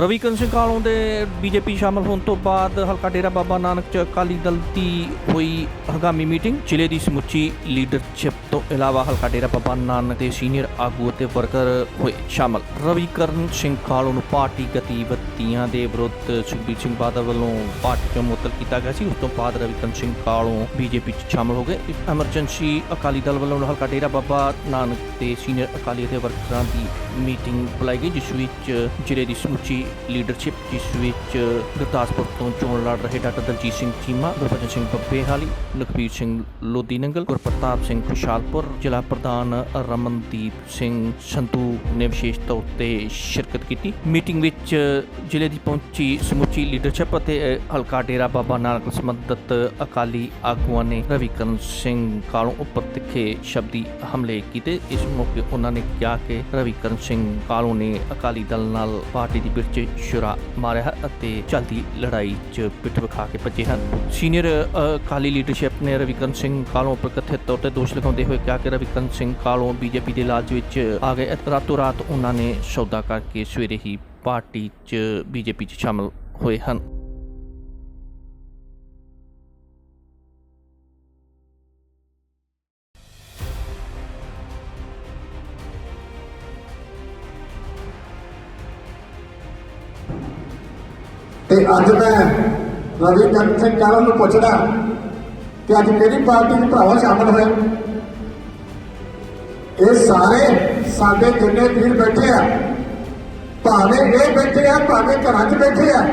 ਰਵੀ ਸਿੰਘ ਕਾਲੋਂ ਦੇ ਬੀਜੇਪੀ ਸ਼ਾਮਲ ਹੋਣ ਤੋਂ ਬਾਅਦ ਹਲਕਾ ਡੇਰਾ ਬਾਬਾ ਨਾਨਕ ਚ ਅਕਾਲੀ ਦਲ ਦੀ ਹੋਈ ਹੰਗਾਮੀ ਮੀਟਿੰਗ, ਜ਼ਿਲ੍ਹੇ ਦੀ ਸਮੁੱਚੀ ਲੀਡਰਸ਼ਿਪ ਤੋਂ ਇਲਾਵਾ ਹਲਕਾ ਡੇਰਾ ਬਾਬਾ ਨਾਨਕ ਦੇ ਸੀਨੀਅਰ ਆਗੂ ਅਤੇ ਵਰਕਰ ਹੋਏ ਸ਼ਾਮਲ। ਰਵੀ ਸਿੰਘ ਕਾਲੋਂ ਨੂੰ ਪਾਰਟੀ ਗਤੀਵਿਧ ਗਤੀਵਿਧੀਆਂ ਦੇ ਵਿਰੁੱਧ ਸੁਖਬੀਰ ਸਿੰਘ ਬਾਦਲ ਵੱਲੋਂ ਪਾਰਟੀ ਤੋਂ ਮੁਅੱਤਲ ਕੀਤਾ ਗਿਆ ਸੀ। ਉਸ ਤੋਂ ਬਾਅਦ ਰਵੀ ਸਿੰਘ ਕਾਲੋਂ ਬੀਜੇਪੀ ਚ ਸ਼ਾਮਲ ਹੋ ਗਏ। ਐਮਰਜੈਂਸੀ ਅਕਾਲੀ ਦਲ ਵੱਲੋਂ ਹਲਕਾ ਡੇਰਾ ਬਾਬਾ ਨਾਨਕ ਦੇ ਸੀਨੀਅਰ ਅਕਾਲੀ ਅਤੇ ਵਰਕਰਾਂ ਦੀ ਮੀਟਿੰਗ ਬੁਲਾਈ ਗਈ, ਜਿਸ ਵਿੱਚ ਜ਼ਿਲ੍ਹੇ ਦੀ ਸਮੁੱਚੀ ਲੀਡਰਸ਼ਿਪ, ਜਿਸ ਵਿੱਚ ਗੁਰਦਾਸਪੁਰ ਤੋਂ ਚੋਣ ਲੜ ਰਹੇ ਡਾਕਟਰ ਦਲਜੀਤ ਸਿੰਘ ਚੀਮਾ, ਗੁਰਬਚਨ ਸਿੰਘ ਬੱਬੇਹਾਲੀ, ਲਖਬੀਰ ਸਿੰਘ ਲੋਧੀ ਨੰਗਲ ਗੁਰਪ੍ਰਤਾਪ ਸਿੰਘ ਖੁਸ਼ਾਲਪੁਰ, ਜ਼ਿਲ੍ਹਾ ਪ੍ਰਧਾਨ ਰਮਨਦੀਪ ਸਿੰਘ ਸੰਧੂ ਨੇ ਵਿਸ਼ੇਸ਼ ਤੌਰ ਤੇ ਸ਼ਿਰਕਤ ਕੀਤੀ। ਮੀਟਿੰਗ ਵਿੱਚ ਜ਼ਿਲ੍ਹੇ ਦੀ ਪਹੁੰਚੀ ਸਮੁੱਚੀ ਲੀਡਰਸ਼ਿਪ ਅਤੇ ਹਲਕਾ ਡੇਰਾ ਬਾਬਾ ਨਾਨਕ ਨਾਲ ਅਕਾਲੀ ਆਗੂਆਂ ਨੇ ਰਵੀ ਸਿੰਘ ਕਾਲੋਂ ਉੱਪਰ ਤਿੱਖੇ ਸ਼ਬਦੀ ਹਮਲੇ ਕੀਤੇ। ਇਸ ਮੌਕੇ ਉਹਨਾਂ ਨੇ ਕਿਹਾ ਕਿ ਰਵੀ ਸਿੰਘ ਕਾਲੋਂ ਨੇ ਅਕਾਲੀ ਦਲ ਨਾਲ ਪਾਰਟੀ ਦੀ ਬਿਰਚ ਸ਼ੁਰਾ ਮਾਰਿਆ ਹੈ ਅਤੇ ਚਲਦੀ ਲੜਾਈ 'ਚ ਪਿੱਠ ਵਿਖਾ ਕੇ ਭੱਜੇ ਹਨ। ਸੀਨੀਅਰ ਅਕਾਲੀ ਲੀਡਰਸ਼ਿਪ ਨੇ ਰਵੀ ਸਿੰਘ ਕਾਲੋਂ ਉੱਪਰ ਕਥਿਤ ਤੌਰ ਤੇ ਦੋਸ਼ ਲਗਾਉਂਦੇ ਹੋਏ ਕਿਹਾ ਕਿ ਰਵੀਕਰਨ ਸਿੰਘ ਕਾਲੋਂ ਬੀਜੇਪੀ ਦੇ ਲਾਲਚ ਵਿੱਚ ਆ ਗਏ। ਅਤੇ ਰਾਤੋਂ ਰਾਤ ਉਹਨਾਂ ਨੇ ਸੌਦਾ ਕਰਕੇ ਸਵੇਰੇ ਹੀ ਪਾਰਟੀ 'ਚ ਬੀਜੇਪੀ 'ਚ ਸ਼ਾਮਲ ਹੋਏ ਹਨ। ਤੇ ਅੱਜ ਮੈਂ ਰਵੀ ਕੰਨ ਸਿੰਘ ਕਾਰਨ ਨੂੰ ਪੁੱਛਦਾ ਕਿ ਅੱਜ ਕਿਹੜੀ ਪਾਰਟੀ ਦੇ ਭਰਾਵਾ ਸ਼ਾਮਲ ਹੋਏ? ਇਹ ਸਾਰੇ ਸਾਡੇ ਜਿੰਨੇ ਵੀਰ ਬੈਠੇ ਆ ਭਾਵੇਂ ਇਹ ਬੈਠੇ ਆ, ਭਾਵੇਂ ਘਰਾਂ 'ਚ ਬੈਠੇ ਆ।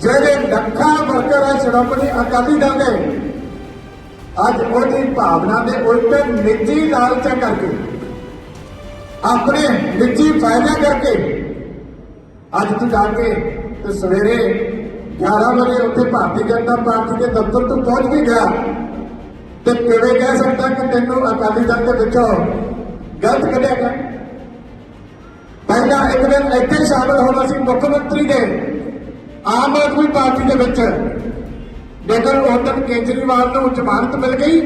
ਜਿਹੜੇ ਲੱਖਾਂ ਵਰਕਰ ਆ ਸ਼੍ਰੋਮਣੀ ਅਕਾਲੀ ਦਲ ਦੇ, ਅੱਜ ਉਹਦੀ ਭਾਵਨਾ ਦੇ ਉਲਟ ਨਿੱਜੀ ਲਾਲਚਾਂ ਕਰਕੇ, ਆਪਣੇ ਨਿੱਜੀ ਫਾਇਦਾ ਕਰਕੇ, ਅੱਜ ਤੂੰ ਜਾ ਕੇ ਤੇ ਸਵੇਰੇ 11 ਵਜੇ ਉੱਥੇ ਭਾਰਤੀ ਜਨਤਾ ਪਾਰਟੀ ਦੇ ਦਫ਼ਤਰ ਤੋਂ ਪਹੁੰਚ ਵੀ ਗਿਆ ਤੇ ਕਿਵੇਂ ਕਹਿ ਸਕਦਾ ਕਿ ਤੈਨੂੰ ਅਕਾਲੀ ਦਲ ਦੇ ਵਿੱਚੋਂ ਗਲਤ ਕੱਢਿਆ ਗਿਆ? ਪਹਿਲਾਂ ਇੱਕ ਦਿਨ ਇੱਥੇ ਸ਼ਾਮਲ ਹੋਣਾ ਸੀ ਮੁੱਖ ਮੰਤਰੀ ਦੇ। ਆਮ ਆਦਮੀ ਪਾਰਟੀ ਦੇ ਵਿੱਚ ਲੇਕਿਨ ਉਹ ਕੇਜਰੀਵਾਲ ਨੂੰ ਜ਼ਮਾਨਤ ਮਿਲ ਗਈ,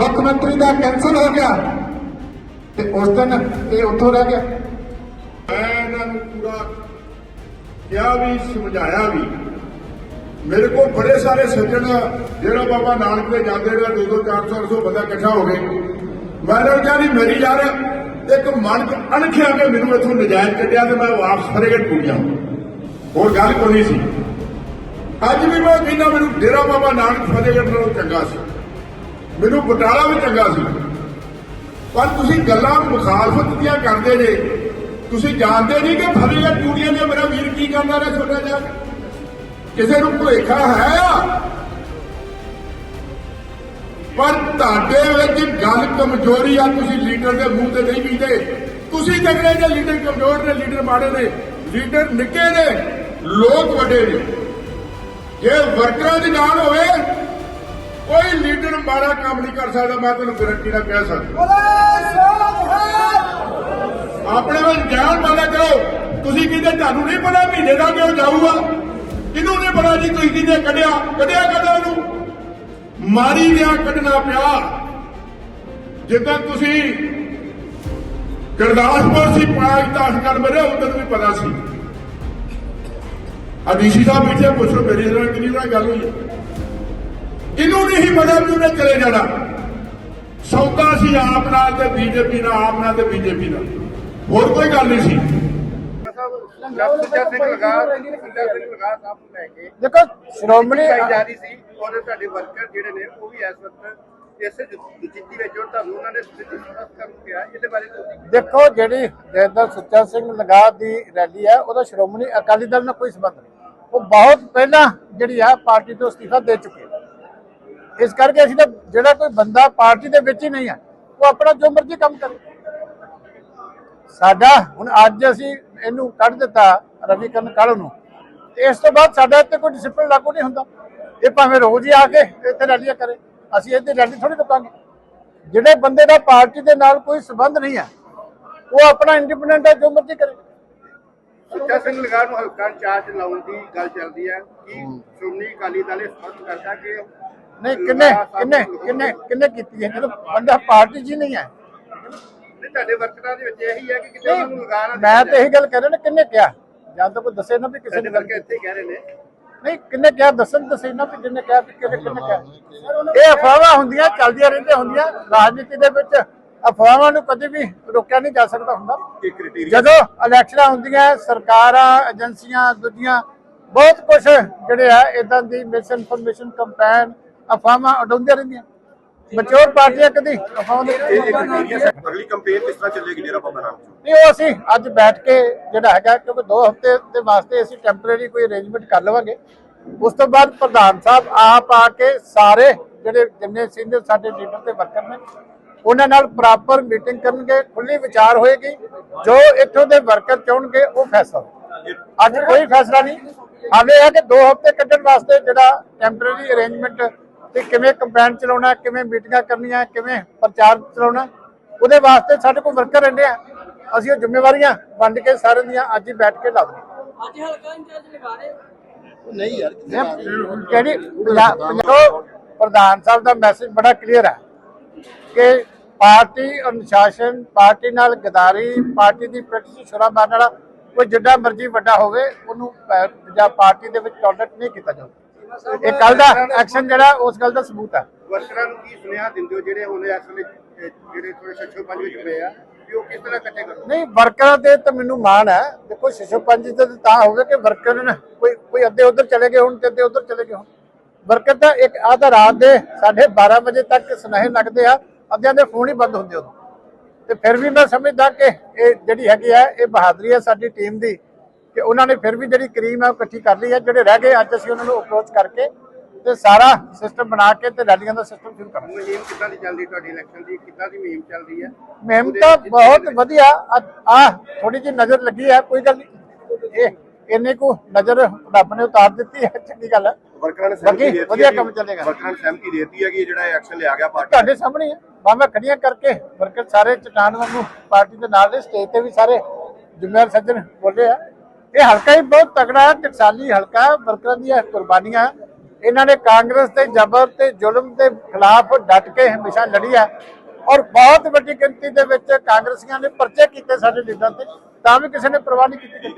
ਮੁੱਖ ਮੰਤਰੀ ਦਾ ਕੈਂਸਲ ਹੋ ਗਿਆ ਤੇ ਉਸ ਦਿਨ ਇਹ ਉੱਥੋਂ ਰਹਿ ਗਿਆ। ਮੈਂ ਇਹਨਾਂ ਨੂੰ ਪੂਰਾ ਕਿਹਾ ਵੀ, ਸਮਝਾਇਆ ਵੀ। ਮੇਰੇ ਕੋਲ ਬੜੇ ਸਾਰੇ ਸੱਜਣ ਜਿਹੜਾ ਬਾਬਾ ਨਾਨਕ ਦੇ ਜਾਂਦੇ ਨੇ 200 400 400 ਬੰਦਾ ਇਕੱਠਾ ਹੋ ਗਏ ਮੈਂ ਇਹਨਾਂ ਨੂੰ ਕਿਹਾ ਵੀ ਮੇਰੀ ਯਾਰ ਇੱਕ ਮਨ ਚ ਅਣਖਿਆ ਕੇ ਮੈਨੂੰ ਇੱਥੋਂ ਨਜਾਇਜ਼ ਕੱਢਿਆ ਤੇ ਮੈਂ ਵਾਪਸ ਫਰੇਗੜ ਪੁੱਜਾ ਹੋਰ ਗੱਲ ਕੋਈ ਨਹੀਂ ਸੀ। ਅੱਜ ਵੀ ਮੈਂ ਕਹਿੰਦਾ ਮੈਨੂੰ ਡੇਰਾ ਬਾਬਾ ਨਾਨਕ ਫਤਿਹਗੜ੍ਹ ਨਾਲੋਂ ਚੰਗਾ ਸੀ। ਮੈਨੂੰ ਬਟਾਲਾ ਵੀ ਚੰਗਾ ਸੀ। ਪਰ ਤੁਸੀਂ ਗੱਲਾਂ ਮੁਖਾਲਫਤ ਦੀਆਂ ਕਰਦੇ ਜੇ। ਤੁਸੀਂ ਜਾਣਦੇ ਨਹੀਂ ਕਿ ਫਤਿਹਗੜ੍ਹ ਚੂੜੀਆਂ ਦੇ ਮੇਰਾ ਵੀਰ ਕੀ ਕਰਦਾ ਰਿਹਾ ਛੋਟਾ ਜਿਹਾ? ਕਿਸੇ ਨੂੰ ਭੁਲੇਖਾ ਹੈ? ਤੁਹਾਡੇ ਵਿੱਚ ਗੱਲ ਕਮਜ਼ੋਰੀ ਆ, ਤੁਸੀਂ ਲੀਡਰ ਦੇ ਮੂੰਹ ਤੇ ਨਹੀਂ ਪੀਦੇ ਤੁਸੀਂ ਤਗੜੇ ਜੇ, ਲੀਡਰ ਕਮਜ਼ੋਰ ਨੇ, ਲੀਡਰ ਮਾੜੇ ਨੇ, ਲੀਡਰ ਨਿੱਕੇ ਨੇ, ਲੋਕ ਵੱਡੇ ਨੇ। ਜੇ ਵਰਕਰਾਂ ਦੀ ਨਾਲ ਹੋਵੇ, ਕੋਈ ਲੀਡਰ ਮਾੜਾ ਕੰਮ ਨਹੀਂ ਕਰ ਸਕਦਾ, ਮੈਂ ਤੁਹਾਨੂੰ ਗਰੰਟੀ ਨਾਲ ਕਹਿ ਸਕਦਾ। ਆਪਣੇ ਵਿੱਚ ਗਿਆਨ ਵਾਲਾ ਕਰੋ। ਤੁਸੀਂ ਕਹਿੰਦੇ ਤੁਹਾਨੂੰ ਨਹੀਂ ਪਤਾ ਮਹੀਨੇ ਦਾ ਕਿਉਂ ਜਾਊਗਾ? ਕਿਹਨੂੰ ਨਹੀਂ ਪਤਾ ਜੀ ਤੁਸੀਂ ਕਿਹਦੇ ਕੱਢਿਆ? ਕੱਢਿਆ ਕਦੋਂ ਉਹਨੂੰ? ਮਾਰੀ ਗਿਆ ਕੱਢਣਾ ਪਿਆ। ਜਿੱਦਾਂ ਤੁਸੀਂ ਗੁਰਦਾਸਪੁਰ ਸੀ ਪਾਜ ਤਾਸ਼ ਕਰ ਮੇਰੇ ਉਦੋਂ ਵੀ ਪਤਾ ਸੀ। ਡੀਸੀ ਸਾਹਿਬ ਬੈਠੇ ਪੁੱਛੋ ਮੇਰੀ ਨਾਲ ਕਿੰਨੀ ਵਾਰ ਗੱਲ ਹੋਈ ਇਹਨੂੰ ਨਹੀਂ ਪਤਾ ਵੀ ਉਹਨੇ ਚਲੇ ਜਾਣਾ। ਸੌਦਾ ਸੀ ਆਪ ਨਾਲ ਤੇ ਬੀਜੇਪੀ ਨਾਲ ਆਪ ਨਾਲ ਤੇ ਬੀਜੇਪੀ ਨਾਲ। ਹੋਰ ਕੋਈ ਗੱਲ ਨਹੀਂ ਸੀ। ਸੁੱਚਾ ਸਿੰਘ ਲਗਾ ਸੁੱਚਾ ਸਿੰਘ ਲਗਾ ਸਾਹਿਬ ਨੂੰ ਲੈ ਕੇ ਦੇਖੋ ਸ਼੍ਰੋਮਣੀ ਆਈ ਜਾ ਰਹੀ ਸੀ। ਔਰ ਤੁਹਾਡੇ ਵਰਕਰ ਜਿਹੜੇ ਨੇ, ਉਹ ਵੀ ਇਸ ਵਕਤ ਇਸੇ ਜਿੱਤੀ ਵਿੱਚ ਉਹ ਤੁਹਾਨੂੰ ਉਹਨਾਂ ਨੇ ਡਿਸਕਸ ਕਰਨ ਕਿਹਾ। ਇਹਦੇ ਬਾਰੇ ਦੇਖੋ, ਜਿਹੜੀ ਜੈਦਰ ਸੁੱਚਾ ਸਿੰਘ ਲਗਾ ਦੀ ਰੈਲੀ ਹੈ, ਉਹਦਾ ਸ਼੍ਰੋਮਣੀ ਅਕਾਲੀ ਦਲ ਨਾਲ ਕੋਈ ਸੰਬੰਧ ਨਹੀਂ। ਉਹ ਬਹੁਤ ਪਹਿਲਾਂ ਜਿਹੜੀ ਆ ਪਾਰਟੀ ਤੋਂ ਅਸਤੀਫਾ ਦੇ ਚੁੱਕੇ ਇਸ ਕਰਕੇ ਅਸੀਂ ਤਾਂ ਜਿਹੜਾ ਕੋਈ ਬੰਦਾ ਪਾਰਟੀ ਦੇ ਵਿੱਚ ਹੀ ਨਹੀਂ ਹੈ, ਉਹ ਆਪਣਾ ਜੋ ਮਰਜ਼ੀ ਕੰਮ ਕਰੇ। ਸਾਡਾ, ਹੁਣ ਅੱਜ ਅਸੀਂ ਇਹਨੂੰ ਕੱਢ ਦਿੱਤਾ ਰਵੀ ਕਰਨ ਕਾਲੂ ਨੂੰ। ਇਸ ਤੋਂ ਬਾਅਦ ਸਾਡਾ ਇੱਥੇ ਕੋਈ ਡਿਸਪਲਿਨ ਲਾਗੂ ਨਹੀਂ ਹੁੰਦਾ। ਇਹ ਭਾਵੇਂ ਰੋਜ਼ ਹੀ ਆ ਕੇ ਇੱਥੇ ਰੈਲੀਆਂ ਕਰੇ ਅਸੀਂ ਇਹਦੀ ਰੈਲੀ ਥੋੜੀ ਰੁਕਾਂਗੇ ਜਿਹੜੇ ਬੰਦੇ ਦਾ ਪਾਰਟੀ ਦੇ ਨਾਲ ਕੋਈ ਸੰਬੰਧ ਨਹੀਂ ਹੈ ਉਹ ਆਪਣਾ ਇੰਡੀਪੈਂਡੈਂਟ ਹੈ ਜੋ ਮਰਜ਼ੀ ਕਰੇ। ਸੁੱਚਾ ਸਿੰਘ ਲਗਾ ਨੂੰ ਹਲਕਾ ਚਾਰਜ ਲਾਉਣ ਦੀ ਗੱਲ ਚੱਲਦੀ ਹੈ। ਕਿ ਸ਼੍ਰੋਮਣੀ ਅਕਾਲੀ ਦਲ ਇਹ ਸਪਸ਼ਟ ਕਰਦਾ ਕਿ ਨਹੀਂ ਕਿੰਨੇ ਕਿੰਨੇ ਕਿੰਨੇ ਕਿੰਨੇ ਕੀਤੀ ਹੈ? ਜਦੋਂ ਬੰਦਾ ਪਾਰਟੀ 'ਚ ਨਹੀਂ ਹੈ। ਨਹੀਂ ਤੁਹਾਡੇ ਵਰਕਰਾਂ ਦੇ ਵਿੱਚ ਇਹੀ ਹੈ ਕਿ ਕਿਤੇ ਉਹਨਾਂ ਨੂੰ ਲਗਾ ਨਾ ਮੈਂ ਤਾਂ ਇਹੀ ਗੱਲ ਕਰ ਰਿਹਾ ਨਾ ਕਿੰਨੇ ਕਿਹਾ? ਜਾਂ ਤਾਂ ਕੋਈ ਦੱਸੇ ਨਾ ਵੀ ਕਿਸੇ ਨੇ ਵਰਕਰ ਇੱਥੇ ਹੀ ਕਹਿ ਰਹੇ ਨੇ। ਨਹੀਂ ਕਿੰਨੇ ਕਿਹਾ ਦੱਸਣ ਦੱਸੇ ਨਾ ਵੀ ਜਿੰਨੇ ਕਿਹਾ ਵੀ ਕਿਹਨੇ ਕਿੰਨੇ ਕਿਹਾ। ਇਹ ਅਫਵਾਹਾਂ ਹੁੰਦੀਆਂ ਚੱਲਦੀਆਂ ਰਹਿੰਦੀਆਂ ਹੁੰਦੀਆਂ ਰਾਜਨੀਤੀ ਦੇ ਵਿੱਚ ਅਫਵਾਹਾਂ ਨੂੰ ਕਦੇ ਵੀ ਰੋਕਿਆ ਨਹੀਂ ਜਾ ਸਕਦਾ ਹੁੰਦਾ। ਜਦੋਂ ਇਲੈਕਸ਼ਨਾਂ ਹੁੰਦੀਆਂ ਸਰਕਾਰਾਂ ਏਜੰਸੀਆਂ ਦੂਜੀਆਂ ਬਹੁਤ ਕੁਝ ਜਿਹੜੇ ਆ ਇਦਾਂ ਦੀ ਮਿਸ ਇਨਫੋਰਮੇਸ਼ਨ ਕੰਪੈਨ ਅਫਵਾਹਾਂ ਉਡਾਉਂਦੀਆਂ ਰਹਿੰਦੀਆਂ। ਮਚੋਰ ਪਾਰਟੀਆਂ ਕਦੀ ਅਫਵਾਹਾਂ ਨੂੰ ਅਗਲੀ ਕੰਪੇਨ ਕਿਸ ਤਰ੍ਹਾਂ ਚੱਲੇਗੀ ਡੇਰਾ ਬਾਬਾ ਨਾਨਕ ਨਹੀਂ ਉਹ ਅਸੀਂ ਅੱਜ ਬੈਠ ਕੇ ਜਿਹੜਾ ਹੈਗਾ ਕਿਉਂਕਿ 2 ਹਫ਼ਤੇ ਦੇ ਵਾਸਤੇ ਅਸੀਂ ਟੈਂਪਰੇਰੀ ਕੋਈ ਅਰੇਂਜਮੈਂਟ ਕਰ ਲਵਾਂਗੇ। ਉਸ ਤੋਂ ਬਾਅਦ ਪ੍ਰਧਾਨ ਸਾਹਿਬ ਆਪ ਆ ਕੇ ਸਾਰੇ ਜਿਹੜੇ ਜਿੰਨੇ ਸੀਨੀਅਰ ਸਾਡੇ ਲੀਡਰ ਤੇ ਵਰਕਰ ਨੇ ਉਹਨਾਂ ਨਾਲ ਪ੍ਰੋਪਰ ਮੀਟਿੰਗ ਕਰਨਗੇ ਖੁੱਲੀ ਵਿਚਾਰ ਹੋਏਗੀ। ਜੋ ਇੱਥੋਂ ਦੇ ਵਰਕਰ ਚਾਹਣਗੇ ਉਹ ਫੈਸਲਾ। ਅੱਜ ਕੋਈ ਫੈਸਲਾ ਨਹੀਂ। ਹਾਲੇ ਹੈ ਕਿ 2 ਹਫ਼ਤੇ ਕੱਢਣ ਵਾਸਤੇ ਜਿਹੜਾ ਟੈਂਪਰੇਰੀ ਅਰੇਂਜਮੈਂਟ ਤੇ ਕਿਵੇਂ ਕੰਪੇਨ ਚਲਾਉਣਾ ਕਿਵੇਂ ਮੀਟਿੰਗਾਂ ਕਰਨੀਆਂ ਕਿਵੇਂ ਪ੍ਰਚਾਰ ਚਲਾਉਣਾ ਉਹਦੇ ਵਾਸਤੇ ਸਾਡੇ ਕੋਲ ਵਰਕਰ ਰਹਿੰਦੇ ਆ। ਅਸੀਂ ਉਹ ਜ਼ਿੰਮੇਵਾਰੀਆਂ ਵੰਡ ਕੇ ਸਾਰਿਆਂ ਦੀਆਂ ਅੱਜ ਹੀ ਬੈਠ ਕੇ ਲਾਉਂਦੇ ਅੱਜ ਹਲਕਾ ਇੰਚਾਰਜ ਲਗਾ ਰਹੇ ਕਿਹੜੀ ਪੰਜਾ- ਪੰਜਾ- ਪ੍ਰਧਾਨ ਸਾਹਿਬ ਦਾ ਮੈਸੇਜ ਬੜਾ ਕਲੀਅਰ ਹੈ ਕਿ ਪਾਰਟੀ ਅਨੁਸ਼ਾਸਨ ਪਾਰਟੀ ਨਾਲ ਗਦਾਰੀ ਪਾਰਟੀ ਦੀ ਪ੍ਰੈਕਟਿਸ ਸ਼ੁਰਾ ਮਾਰਨ ਵਾਲਾ ਕੋਈ ਜਿੱਡਾ ਮਰਜ਼ੀ ਵੱਡਾ ਹੋਵੇ ਉਹਨੂੰ ਪ- ਜਾਂ ਪਾਰਟੀ ਦੇ ਵਿੱਚ ਟੋਲਰੇਟ ਨਹੀਂ ਕੀਤਾ ਜਾਂਦਾ ਇਹ ਕੱਲ ਦਾ ਐਕਸ਼ਨ ਜਿਹੜਾ ਉਸ ਗੱਲ ਦਾ ਸਬੂਤ ਹੈ ਵਰਕਰਾਂ ਨੂੰ ਕੀ ਸੁਨੇਹਾ ਦਿੰਦੇ ਹੋ? ਜਿਹੜੇ ਹੁਣ ਇਸ ਵੇਲੇ ਜਿਹੜੇ ਥੋੜੇ ਛੱਛੋ ਪੰਜ ਵਿੱਚ ਪਏ ਆ ਵੀ ਉਹ ਕਿਸ ਤਰ੍ਹਾਂ ਇਕੱਠੇ ਕਰੋ ਨਹੀਂ ਵਰਕਰਾਂ ਤੇ ਤਾਂ ਮੈਨੂੰ ਮਾਣ ਹੈ। ਦੇਖੋ ਸ਼ਿਸ਼ੋ ਪੰਜ ਤੇ ਤਾਂ ਹੋਵੇ ਕਿ ਵਰਕਰ ਨੇ ਕੋਈ ਕੋਈ ਅੱਧੇ ਉਧਰ ਚਲੇ ਗਏ ਹੁਣ ਤੇ ਅੱਧੇ ਉਧਰ ਚਲੇ ਗਏ ਹੁਣ। ਵਰਕਰ ਤਾਂ ਇੱਕ ਆਧਾ ਰਾਤ ਦੇ 12:30 ਵਜੇ ਤੱਕ ਸੁਨੇਹੇ ਲੱਗਦੇ ਆ ਅੱਧਿਆਂ ਦੇ ਫੋਨ ਹੀ ਬੰਦ ਹੁੰਦੇ ਉਦੋਂ। ਤੇ ਫਿਰ ਵੀ ਮੈਂ ਸਮਝਦਾ ਕਿ ਇਹ ਜਿਹੜੀ ਹੈਗੀ ਆ ਇਹ ਬਹਾਦਰੀ ਹੈ ਸਾਡੀ ਟੀਮ ਦੀ। ਕਿ ਉਹਨਾਂ ਨੇ ਫਿਰ ਵੀ ਜਿਹੜੀ ਕਰੀਮ ਹੈ ਉਹ ਇਕੱਠੀ ਕਰ ਲਈ ਹੈ। ਜਿਹੜੇ ਰਹਿ ਗਏ ਅੱਜ ਅਸੀਂ ਉਹਨਾਂ ਨੂੰ ਅਪਰੋਚ ਕਰਕੇ ਤੇ ਸਾਰਾ ਸਿਸਟਮ ਬਣਾ ਕੇ ਤੇ ਰੈਲੀਆਂ ਦਾ ਸਿਸਟਮ ਸ਼ੁਰੂ ਕਰਾਂਗੇ। ਮੁਹਿੰਮ ਕਿੱਦਾਂ ਦੀ ਚੱਲਦੀ ਤੁਹਾਡੀ ਇਲੈਕਸ਼ਨ ਦੀ? ਕਿੱਦਾਂ ਦੀ ਮੁਹਿੰਮ ਚੱਲ ਰਹੀ ਹੈ? ਮੁਹਿੰਮ ਤਾਂ ਬਹੁਤ ਵਧੀਆ। ਆ ਥੋੜੀ ਜਿਹੀ ਨਜ਼ਰ ਲੱਗੀ ਹੈ ਕੋਈ ਗੱਲ ਨਹੀਂ। ਇਹ ਇੰਨੇ ਕੋ ਨਜ਼ਰ ਰੱਬ ਨੇ ਉਤਾਰ ਦਿੱਤੀ ਹੈ ਚੰਗੀ ਗੱਲ ਹੈ। ਵਰਕਰਾਂ ਨੇ ਸਹਿਮਤੀ ਦੇ ਵਧੀਆ ਕੰਮ ਚੱਲੇਗਾ। ਵਰਕਰਾਂ ਨੇ ਸਹਿਮਤੀ ਦੇ ਦਿੱਤੀ ਹੈ ਕਿ ਇਹ ਜਿਹੜਾ ਐਕਸ਼ਨ ਲਿਆ ਗਿਆ ਪਾਰਟੀ ਤੁਹਾਡੇ ਸਾਹਮਣੇ ਹੈ ਬਾਹਾਂ ਖੜੀਆਂ ਕਰਕੇ ਵਰਕਰ ਸਾਰੇ ਚਟਾਨ ਵਾਂਗੂ ਪਾਰਟੀ ਦੇ ਨਾਲ ਦੇ ਸਟੇਜ ਤੇ ਵੀ ਸਾਰੇ ਜ਼ਿੰਮੇਵਾਰ ਸੱਜਣ ਬੋਲੇ ਆ। ਇਹ ਹਲਕਾ ਹੀ ਬਹੁਤ ਤਕੜਾ ਹੈ ਟਕਸਾਲੀ ਹਲਕਾ ਵਰਕਰਾਂ ਦੀਆਂ ਕੁਰਬਾਨੀਆਂ ਇਹਨਾਂ ਨੇ ਕਾਂਗਰਸ ਤੇ ਜ਼ਬਰ ਤੇ ਜ਼ੁਲਮ ਦੇ ਖਿਲਾਫ ਡਟ ਕੇ ਹਮੇਸ਼ਾ ਲੜੀ ਹੈ ਔਰ ਬਹੁਤ ਵੱਡੀ ਗਿਣਤੀ ਦੇ ਵਿੱਚ ਕਾਂਗਰਸੀਆਂ ਨੇ ਪਰਚੇ ਕੀਤੇ ਸਾਡੇ ਲੀਡਰਾਂ ਤੇ, ਤਾਂ ਵੀ ਕਿਸੇ ਨੇ ਪਰਵਾਹ ਨਹੀਂ ਕੀਤੀ।